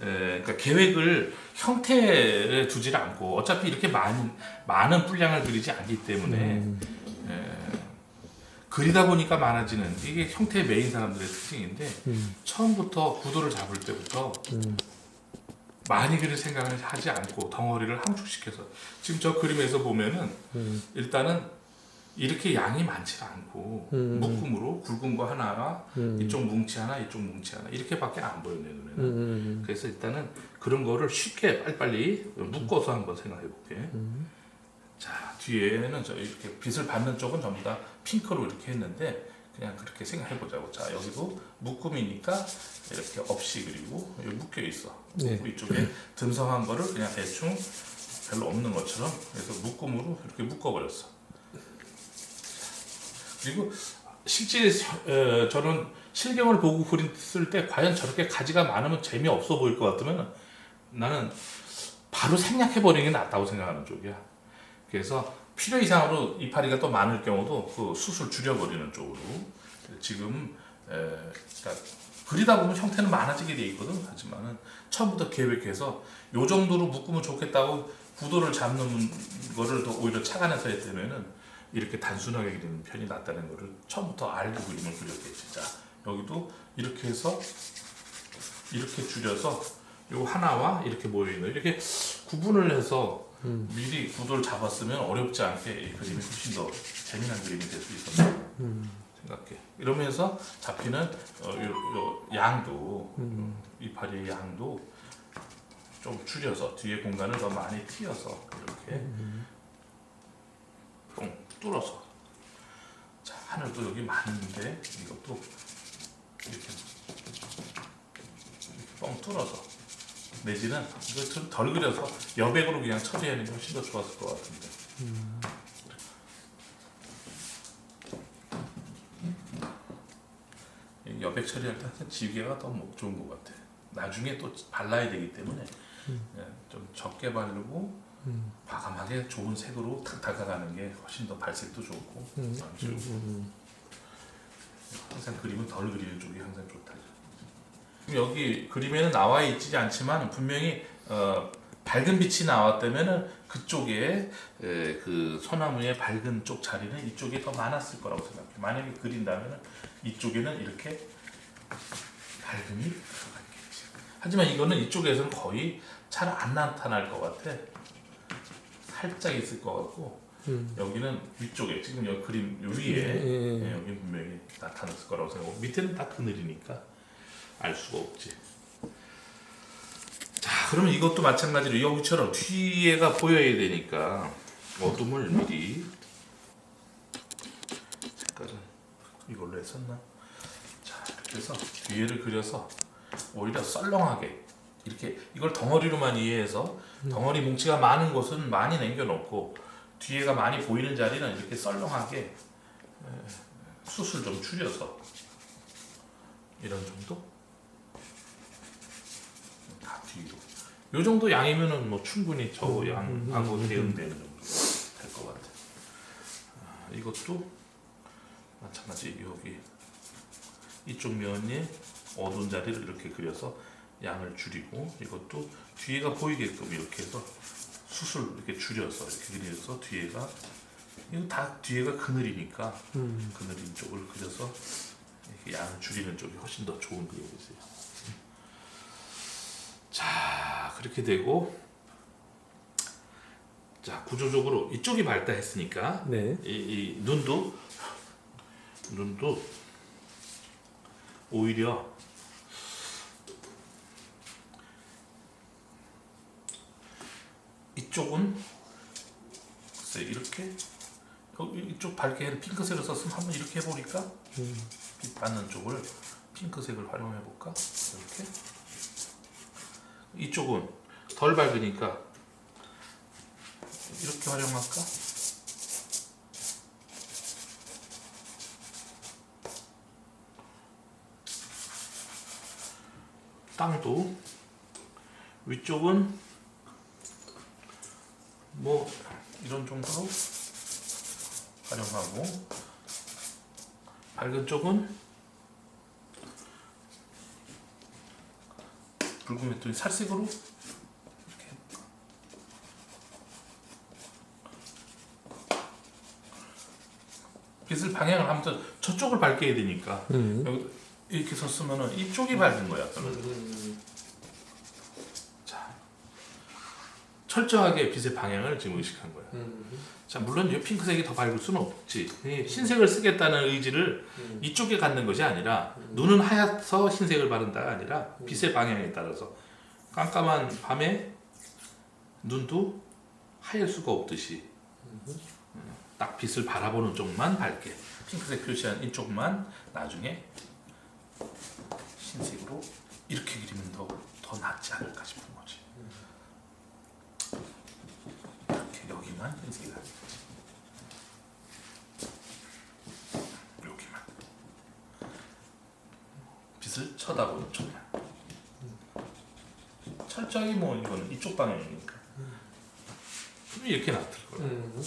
에, 그러니까 계획을 형태에 두질 않고 어차피 이렇게 많은 많은 분량을 그리지 않기 때문에 음. 에, 그리다 보니까 많아지는 이게 형태 메인 사람들의 특징인데 음. 처음부터 구도를 잡을 때부터 음. 많이 그릴 생각을 하지 않고 덩어리를 함축시켜서 지금 저 그림에서 보면은 음. 일단은 이렇게 양이 많지 않고 음. 묶음으로 굵은 거 하나 음. 이쪽 뭉치 하나 이쪽 뭉치 하나 이렇게밖에 안 보여 내 눈에는 음. 그래서 일단은 그런 거를 쉽게 빨리빨리 묶어서 한번 생각해 볼게 음. 자 뒤에는 저 이렇게 빛을 받는 쪽은 전부 다 핑크로 이렇게 했는데 그냥 그렇게 생각해 보자고 자 여기도 묶음이니까 이렇게 없이 그리고 여기 묶여 있어 네. 이쪽에 듬성한 거를 그냥 대충 별로 없는 것처럼 그래서 묶음으로 이렇게 묶어 버렸어. 그리고 실제 어, 저는 실경을 보고 그렸을 때 과연 저렇게 가지가 많으면 재미없어 보일 것 같으면 나는 바로 생략해 버리는 게 낫다고 생각하는 쪽이야. 그래서 필요 이상으로 이파리가 또 많을 경우도 그 수술 줄여버리는 쪽으로 지금 에, 그러니까 그리다 보면 형태는 많아지게 돼 있거든. 하지만은 처음부터 계획해서 요 정도로 묶으면 좋겠다고 구도를 잡는 거를 더 오히려 착안해서 했다면은 이렇게 단순하게 그리는 편이 낫다는 거를 처음부터 알고 그림을 그렸겠지. 자 여기도 이렇게 해서 이렇게 줄여서 요 하나와 이렇게 모여 있는 이렇게 구분을 해서 음. 미리 구도를 잡았으면 어렵지 않게 이 그림이 훨씬 더 재미난 그림이 될 수 있었다 음. 생각해. 이러면서 잡히는 어, 요, 요 양도 음. 이파리의 양도 좀 줄여서 뒤에 공간을 더 많이 튀어서 이렇게 뻥 뚫어서. 자 하늘도 여기 많은데 이것도 이렇게 이렇게 뻥 뚫어서. 내지는 이거 좀 덜 그려서 여백으로 그냥 처리하는 게 훨씬 더 좋았을 것 같은데. 이 여백 처리할 때 항상 지게가 더뭐 좋은 것 같아. 나중에 또 발라야 되기 때문에. 예, 좀 적게 바르고 음. 과감하게 좋은 색으로 탁 다가가는 게 훨씬 더 발색도 좋고 음. 안 지우고 음. 항상 그림은 덜 그리는 쪽이 항상 좋다. 여기 그림에는 나와 있지 않지만 분명히 어, 밝은 빛이 나왔다면은 그쪽에 에, 그 소나무의 밝은 쪽 자리는 이쪽이 더 많았을 거라고 생각해. 만약에 그린다면은 이쪽에는 이렇게 밝음이 들어가 있겠지. 하지만 이거는 이쪽에서는 거의 잘 안 나타날 것 같아. 살짝 있을 것 같고 음. 여기는 위쪽에 지금 여기 그림 요 위에 예, 예. 네, 여기 분명히 나타났을 거라고 생각하고 밑에는 다 그늘이니까 알 수가 없지. 자, 그러면 이것도 마찬가지로 여기처럼 뒤에가 보여야 되니까 어둠을 미리 색깔은 이걸로 했었나? 자, 이렇게 해서 뒤에를 그려서 오히려 썰렁하게 이렇게 이걸 덩어리로만 이해해서 덩어리 뭉치가 많은 곳은 많이 남겨놓고 뒤에가 많이 보이는 자리는 이렇게 썰렁하게 숱을 좀 줄여서 이런 정도? 다 뒤로. 요 정도 양이면은 뭐 충분히 저 양하고 대응되는 정도 될 것 같아. 아, 이것도 마찬가지. 여기 이쪽 면에 어두운 자리를 이렇게 그려서 양을 줄이고 이것도 뒤에가 보이게끔 이렇게 해서 숱을 이렇게 줄여서 이렇게 그려서 뒤에가 이거 다 뒤에가 그늘이니까 음. 그늘인 쪽을 그려서 이렇게 양을 줄이는 쪽이 훨씬 더 좋은 그림이세요. 자 그렇게 되고 자 구조적으로 이쪽이 발달했으니까 네. 이, 이 눈도 눈도 오히려 이쪽은 글쎄 이렇게 여기 이쪽 밝게 핑크색을 썼으면 한번 이렇게 해보니까 음. 빛 받는 쪽을 핑크색을 활용해 볼까? 이렇게. 이쪽은 덜 밝으니까 이렇게 활용할까? 땅도 위쪽은 뭐 이런 정도로 활용하고 밝은 쪽은 붉은 메토리 살색으로 이렇게 빛을 방향을 아무튼 저쪽을 밝게 해야 되니까 음. 이렇게 섰으면은 이쪽이 밝은 거야. 그러면 음. 자 철저하게 빛의 방향을 지금 의식한 거야. 음. 자 물론 이 핑크색이 더 밝을 수는 없지. 이 흰색을 쓰겠다는 의지를 음. 이쪽에 갖는 것이 아니라 눈은 하얗서 흰색을 바른다가 아니라 빛의 방향에 따라서 깜깜한 밤에 눈도 하얄 수가 없듯이 음, 딱 빛을 바라보는 쪽만 밝게 핑크색 표시한 이쪽만 나중에 흰색으로 이렇게 그리면 더, 더 낫지 않을까 싶은 거지 이렇게 여기만 거지 여기만. 빛을 쳐다보는 쪽만 철저히 뭐 이거는 이쪽 방향이니까. 그럼 이렇게 놔둘 거야. 음.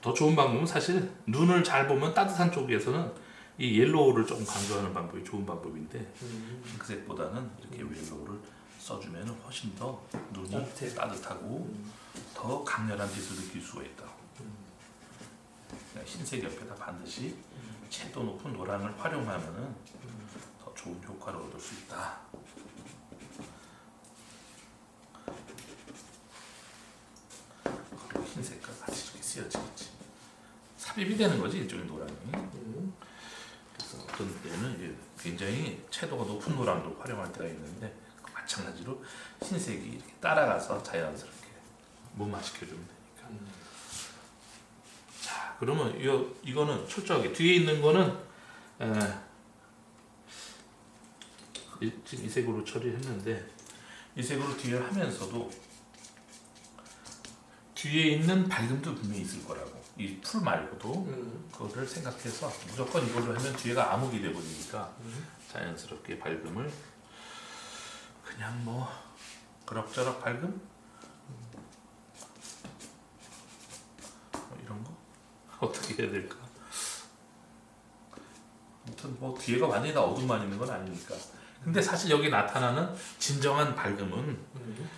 더 좋은 방법은 사실 눈을 잘 보면 따뜻한 쪽에서는 이 옐로우를 조금 강조하는 방법이 좋은 방법인데 음. 핑크색보다는 이렇게 옐로우를 써주면 훨씬 더 눈이 따뜻해. 따뜻하고 음. 더 강렬한 빛을 느낄 수가 있다. 그냥 흰색 옆에다 반드시 채도 높은 노랑을 활용하면은 더 좋은 효과를 얻을 수 있다. 그리고 흰색과 같이 이렇게 쓰여지겠지. 삽입이 되는 거지 일종의 노랑이. 음. 그래서 어떤 때는 굉장히 채도가 높은 노랑도 활용할 때가 있는데 그 마찬가지로 흰색이 이렇게 따라가서 자연스럽게 몸화시켜주면 되니까. 음. 자, 그러면 이거 이거는 철저하게 뒤에 있는 거는 에, 이, 지금 이 색으로 처리했는데 이 색으로 뒤에 하면서도 뒤에 있는 밝음도 분명히 있을 거라고 이 풀 말고도 음. 그거를 생각해서 무조건 이걸로 하면 뒤에가 암흑이 돼버리니까 음. 자연스럽게 밝음을 그냥 뭐 그럭저럭 밝음 뭐 이런 거 어떻게 해야 될까 아무튼 뭐 뒤에가 완전히 다 어둠만 있는 건 아니니까 근데 사실 여기 나타나는 진정한 밝음은 음.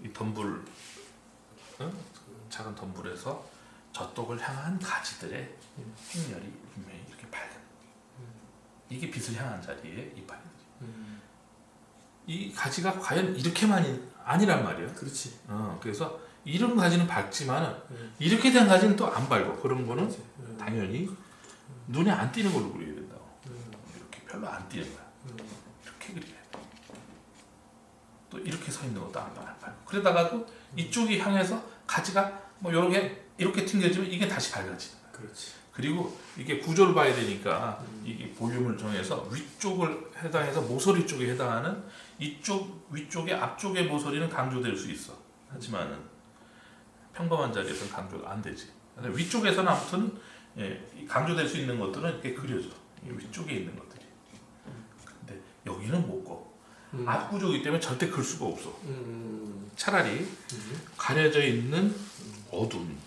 이 덤불 어? 그 작은 덤불에서 저쪽을 향한 가지들의 행렬이 분명히 이렇게 밝은 이게 빛을 향한 자리에 이파리들이 음. 이 가지가 과연 이렇게만 아니란 말이야 그렇지. 어, 그래서 이런 가지는 밝지만 음. 이렇게 된 가지는 또 안 밝고 그런 거는. 음. 당연히 눈에 안 띄는 걸로 그려야 된다고 음. 이렇게 별로 안 띄는 거야 음. 이렇게 그려야 돼. 또 이렇게 서 있는 것도 안 밝고 그러다가도 이쪽이 향해서 가지가 뭐 이렇게 이렇게 튕겨지면 이게 다시 밝아지. 그렇지. 그리고 이게 구조를 봐야 되니까 음. 이게 볼륨을 정해서 위쪽을 해당해서 모서리 쪽에 해당하는 이쪽 위쪽의 앞쪽의 모서리는 강조될 수 있어. 하지만은 평범한 자리에서는 강조가 안 되지. 위쪽에서는 아무튼 예, 이 강조될 수 있는 것들은 이렇게 그려져. 이 위쪽에 있는 것들이. 근데 여기는 못 거. 음. 앞 구조이기 때문에 절대 클 수가 없어. 음. 차라리 음. 가려져 있는 어둠,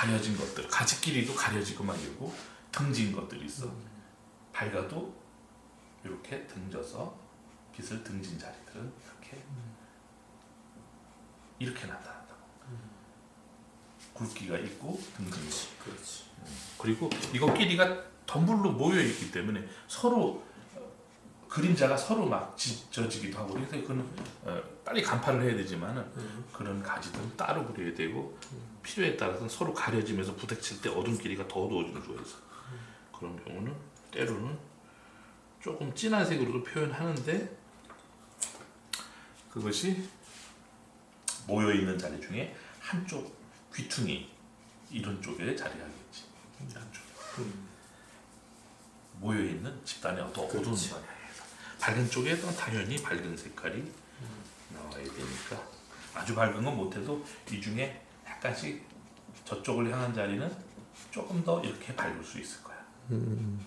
가려진 것들, 가지 길이도 가려지고 말고 등진 것들이 있어. 밝아도 이렇게 등져서 빛을 등진 자리들은 이렇게 이렇게 나타난다고. 굵기가 있고 등진이 있고. 그렇지. 그리고 이거 끼리가 덤불로 모여 있기 때문에 서로 어, 그림자가 서로 막 찢어지기도 하고 그래서 그거는 어, 빨리 간파를 해야 되지만은 음. 그런 가지들은 따로 그려야 되고 필요에 따라서는 서로 가려지면서 부닥칠 때 어둠끼리가 더 어두워지는 수가 있어. 그런 경우는 때로는 조금 진한 색으로도 표현하는데 그것이 모여 있는 자리 중에 한쪽 귀퉁이 이런 쪽에 자리하겠지. 한쪽. 음. 모여 있는 집단의 어떤 어두운 그렇지. 방향에서 밝은 쪽에는 당연히 밝은 색깔이 나와야 되니까 아주 밝은 건 못해도 이 중에 약간씩 저쪽을 향한 자리는 조금 더 이렇게 밝을 수 있을 거야. 음.